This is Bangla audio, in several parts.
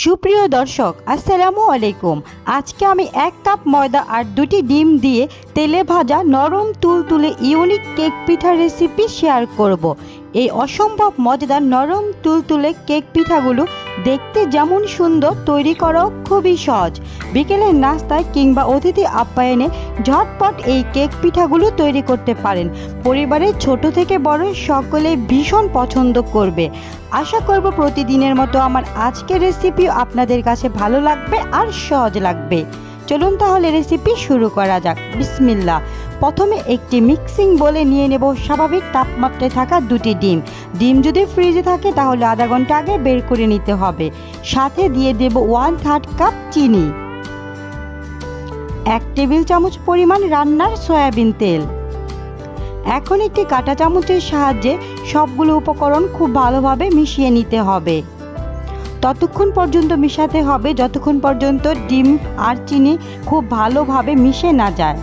সুপ্রিয় দর্শক, আসসালামু আলাইকুম আজকে আমি এক কাপ ময়দা আর দুটি ডিম দিয়ে তেলে ভাজা নরম তুল তুলে ইউনিক কেক পিঠার রেসিপি শেয়ার করব। এই অসম্ভব মজাদার নরম তুলতুলে কেক পিঠাগুলো দেখতে যেমন সুন্দর, তৈরি করাও খুবই সহজ। বিকেলের নাস্তায় কিংবা অতিথি আপ্যায়নে ঝটপট এই কেক পিঠাগুলো তৈরি করতে পারেন। পরিবারের ছোট থেকে বড় সকলে ভীষণ পছন্দ করবে। আশা করব প্রতিদিনের মতো আমার আজকের রেসিপিও আপনাদের কাছে ভালো লাগবে আর সহজ লাগবে। চলুন তাহলে রেসিপি শুরু করা যাক। বিসমিল্লা প্রথমে একটি মিক্সিং বলে নিয়ে নেব স্বাভাবিক তাপমাত্রায় থাকা দুটি ডিম। ডিম যদি ফ্রিজে থাকে তাহলে আধা ঘণ্টা আগে বের করে নিতে হবে। সাথে দিয়ে দেব ওয়ান থার্ড কাপ চিনি। এক টেবিল চামচ পরিমাণ রান্নার সয়াবিন তেল। এখন একটি কাঁটা চামচের সাহায্যে সবগুলো উপকরণ খুব ভালোভাবে মিশিয়ে নিতে হবে। ততক্ষণ পর্যন্ত মিশাতে হবে, যতক্ষণ পর্যন্ত ডিম আর চিনি খুব ভালোভাবে মিশে না যায়।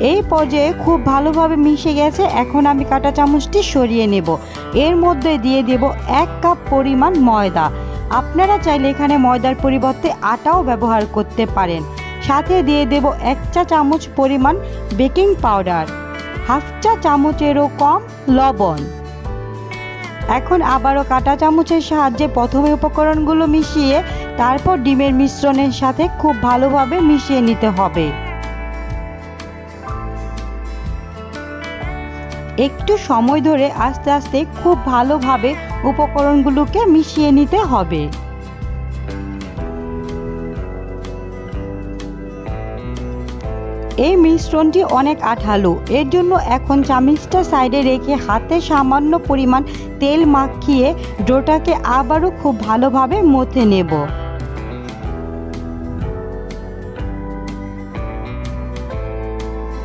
এই পর্যায়ে খুব ভালোভাবে মিশে গেছে। এখন আমি কাঁটা চামচটি সরিয়ে নেব। এর মধ্যে দিয়ে দেব এক কাপ পরিমাণ ময়দা। আপনারা চাইলে এখানে ময়দার পরিবর্তে আটাও ব্যবহার করতে পারেন। সাথে দিয়ে দেব এক চা চামচ পরিমাণ বেকিং পাউডার, হাফ চা চামচেরও কম লবণ। এখন আবারও কাঁটা চামচের সাহায্যে প্রথমে উপকরণগুলো মিশিয়ে তারপর ডিমের মিশ্রণের সাথে খুব ভালোভাবে মিশিয়ে নিতে হবে। একটু সময় ধরে আস্তে আস্তে খুব ভালোভাবে উপকরণগুলোকে মিশিয়ে নিতে হবে। এই মিশ্রণটি অনেক আঠালো। এর জন্য এখন চামিচটা সাইডে রেখে হাতে সামান্য পরিমাণ তেল মাখিয়ে ডোটাকে আবারও খুব ভালোভাবে মথে নেব।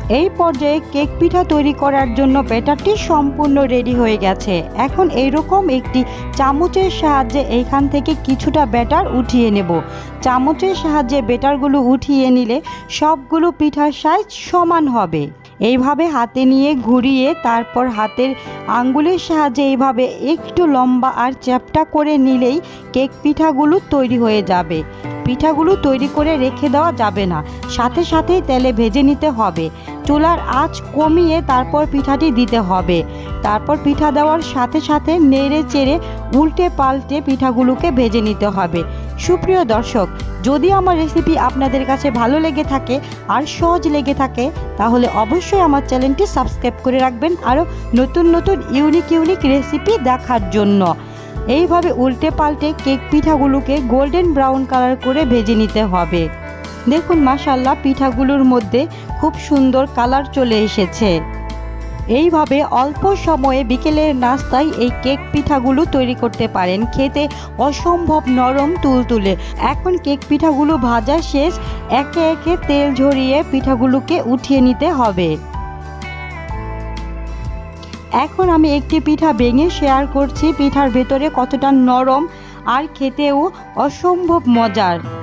এই পর্যায়ে কেক পিঠা তৈরি করার জন্য ব্যাটারটি সম্পূর্ণ রেডি হয়ে গেছে। এখন এইরকম একটি চামচের সাহায্যে এইখান থেকে কিছুটা ব্যাটার উঠিয়ে নেব। চামচের সাহায্যে ব্যাটারগুলো উঠিয়ে নিলে সবগুলো পিঠার সাইজ সমান হবে। এইভাবে হাতে নিয়ে ঘুরিয়ে তারপর হাতের আঙ্গুলের সাহায্যে এইভাবে একটু লম্বা আর চ্যাপটা করে নিলেই কেক পিঠাগুলো তৈরি হয়ে যাবে। পিঠাগুলো তৈরি করে রেখে দেওয়া যাবে না। সাথে সাথেই তেলে ভেজে নিতে হবে। চুলার আঁচ কমিয়ে তারপর পিঠাটি দিতে হবে। তারপর পিঠা দেওয়ার সাথে সাথে নেড়ে চেড়ে উল্টে পাল্টে পিঠাগুলোকে ভেজে নিতে হবে। সুপ্রিয় দর্শক যদি আমার রেসিপি আপনাদের কাছে ভালো লেগে থাকে আর সহজ লেগে থাকে, তাহলে অবশ্যই আমার চ্যানেলটি সাবস্ক্রাইব করে রাখবেন আরও নতুন নতুন ইউনিক ইউনিক রেসিপি দেখার জন্য। এইভাবে উল্টে পাল্টে কেক পিঠাগুলোকে গোল্ডেন ব্রাউন কালার করে ভেজে নিতে হবে। দেখুন মাসাল্লাহ পিঠাগুলোর মধ্যে খুব সুন্দর কালার চলে এসেছে। এইভাবে অল্প সময়ে বিকেলের নাস্তায় এই কেক পিঠাগুলো তৈরি করতে পারেন। খেতে অসম্ভব নরম তুলতুলে। এখন কেক পিঠাগুলো ভাজা শেষ। একে একে তেল ঝরিয়ে পিঠাগুলোকে উঠিয়ে নিতে হবে। এখন আমি একটি পিঠা ভেঙে শেয়ার করছি। পিঠার ভেতরে কতটা নরম আর খেতেও অসম্ভব মজার।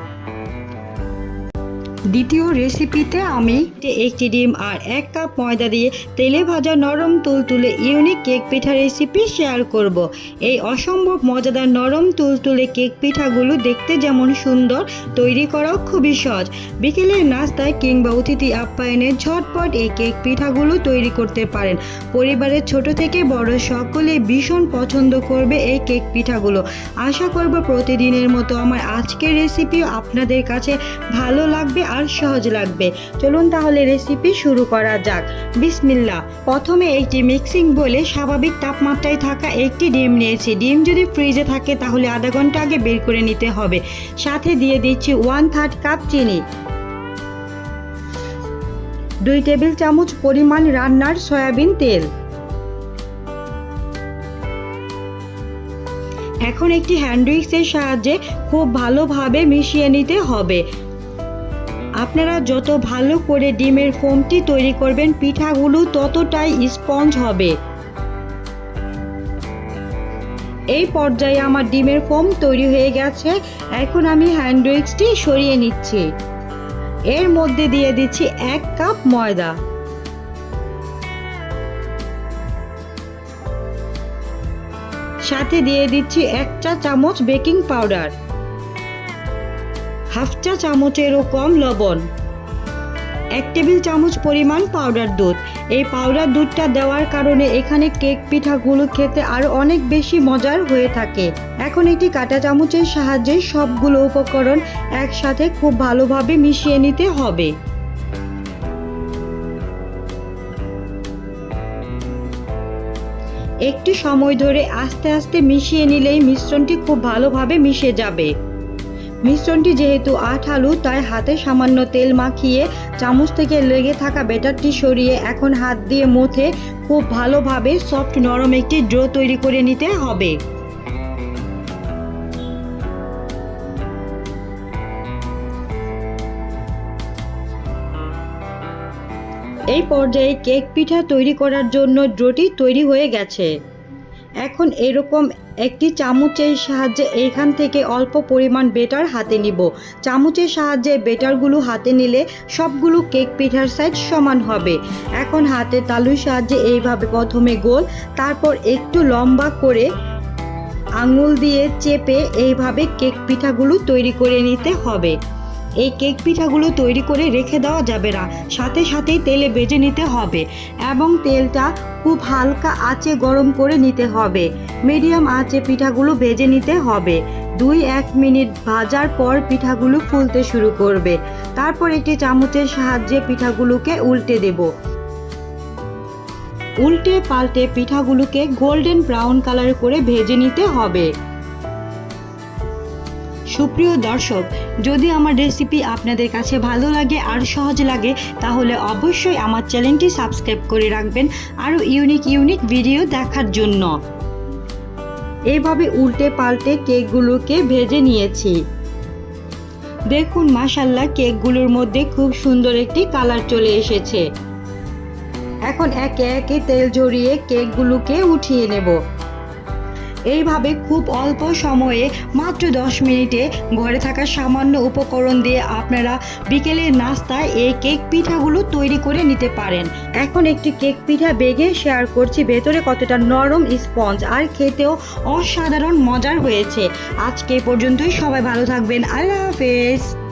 দ্বিতীয় রেসিপিতে আমি একটি ডিম আর এক কাপ ময়দা দিয়ে তেলে ভাজা নরম তুলতুলে ইউনিক কেক পিঠা রেসিপি শেয়ার করব। এই অসম্ভব মজাদার নরম তুলতুলে কেক পিঠাগুলো দেখতে যেমন সুন্দর, তৈরি করাও খুবই সহজ। বিকেলের নাস্তায় কিংবা অতিথি আপ্যায়নে ঝটপট এই কেক পিঠাগুলো তৈরি করতে পারেন। পরিবারের ছোট থেকে বড় সকলে ভীষণ পছন্দ করবে এই কেক পিঠাগুলো। আশা করব প্রতিদিনের মতো আমার আজকের রেসিপিও আপনাদের কাছে ভালো লাগবে। আর সহজ লাগবে। চলুন তাহলে রেসিপি শুরু করা যাক। বিসমিল্লা প্রথমে একটি মিক্সিং বলে স্বাভাবিক তাপমাত্রায় থাকা একটি ডিম নিয়েছি। ডিম যদি ফ্রিজে থাকে তাহলে আধা ঘণ্টা আগে বের করে নিতে হবে। সাথে দিয়ে দিচ্ছি ওয়ান থার্ড কাপ চিনি। দুই টেবিল চামচ পরিমাণ রান্নার সয়াবিন তেল। এখন একটি হ্যান্ড উইক্সের সাহায্যে খুব ভালোভাবে মিশিয়ে নিতে হবে। আপনারা যত ভালো করে ডিমের ফোমটি তৈরি করবেন, পিঠাগুলো ততটাই স্পঞ্জ হবে। এই পর্যায়ে আমার ডিমের ফোম তৈরি হয়ে গেছে। এখন আমি হ্যান্ড উইক্সটি সরিয়ে নিচ্ছি। এর মধ্যে দিয়ে দিচ্ছি এক কাপ ময়দা। সাথে দিয়ে দিচ্ছি এক চা চামচ বেকিং পাউডার। হাফ চা চামচেরও কম লবণ। এক টেবিল চামচ পরিমাণ পাউডার দুধ। এই পাউডার দুধটা দেওয়ার কারণে এখানে কেক পিঠাগুলো খেতে আরও অনেক বেশি মজার হয়ে থাকে। এখন একটি কাঁটা চামচের সাহায্যে সবগুলো উপকরণ একসাথে খুব ভালোভাবে মিশিয়ে নিতে হবে। একটু সময় ধরে আস্তে আস্তে মিশিয়ে নিলেই মিশ্রণটি খুব ভালোভাবে মিশে যাবে। মিশ্রণটি যেহেতু আঠালু তাই হাতে সামান্য তেল মাখিয়ে চামচ থেকে লেগে থাকা ব্যাটারটি সরিয়ে এখন হাত দিয়ে মুথে খুব ভালোভাবে সফট নরম একটি ড্রো তৈরি করে নিতে হবে। এই পর্যায়ে কেক পিঠা তৈরি করার জন্য ড্রোটি তৈরি হয়ে গেছে। এখন এরকম একটি চামচের সাহায্যে এইখান থেকে অল্প পরিমাণ বেটার হাতে নিব। চামচের সাহায্যে বেটারগুলো হাতে নিলে সবগুলো কেক পিঠার সাইজ সমান হবে। এখন হাতে তালুর সাহায্যে এইভাবে প্রথমে গোল, তারপর একটু লম্বা করে আঙুল দিয়ে চেপে এইভাবে কেক পিঠাগুলো তৈরি করে নিতে হবে। এই কেক পিঠাগুলো তৈরি করে রেখে দেওয়া যাবে না। সাথে সাথেই তেলে ভেজে নিতে হবে এবং তেলটা খুব হালকা আঁচে গরম করে নিতে হবে। মিডিয়াম আঁচে পিঠাগুলো ভেজে নিতে হবে। দুই এক মিনিট ভাজার পর পিঠাগুলো ফুলতে শুরু করবে। তারপর একটি চামচের সাহায্যে পিঠাগুলোকে উল্টে দেব। উল্টে পাল্টে পিঠাগুলোকে গোল্ডেন ব্রাউন কালার করে ভেজে নিতে হবে। সুপ্রিয় দর্শক যদি আমার রেসিপি আপনাদের কাছে ভালো লাগে আর সহজ লাগে, তাহলে অবশ্যই আমার চ্যানেলটি সাবস্ক্রাইব করে রাখবেন আরও ইউনিক ইউনিক ভিডিও দেখার জন্য। এভাবে উল্টে পাল্টে কেকগুলোকে ভেজে নিয়েছি। দেখুন মাসাল্লাহ কেকগুলোর মধ্যে খুব সুন্দর একটি কালার চলে এসেছে। এখন একে একে তেল জড়িয়ে কেকগুলোকে উঠিয়ে নেব। এইভাবে খুব অল্প সময়ে মাত্র দশ মিনিটে ঘরে থাকা সামান্য উপকরণ দিয়ে আপনারা বিকেলের নাস্তায় এই কেক পিঠাগুলো তৈরি করে নিতে পারেন। এখন একটি কেক পিঠা বেগে শেয়ার করছি, ভেতরে কতটা নরম স্পঞ্জ, আর খেতেও অসাধারণ মজার হয়েছে। আজকে পর্যন্তই, সবাই ভালো থাকবেন, আল্লাহ হাফেজ।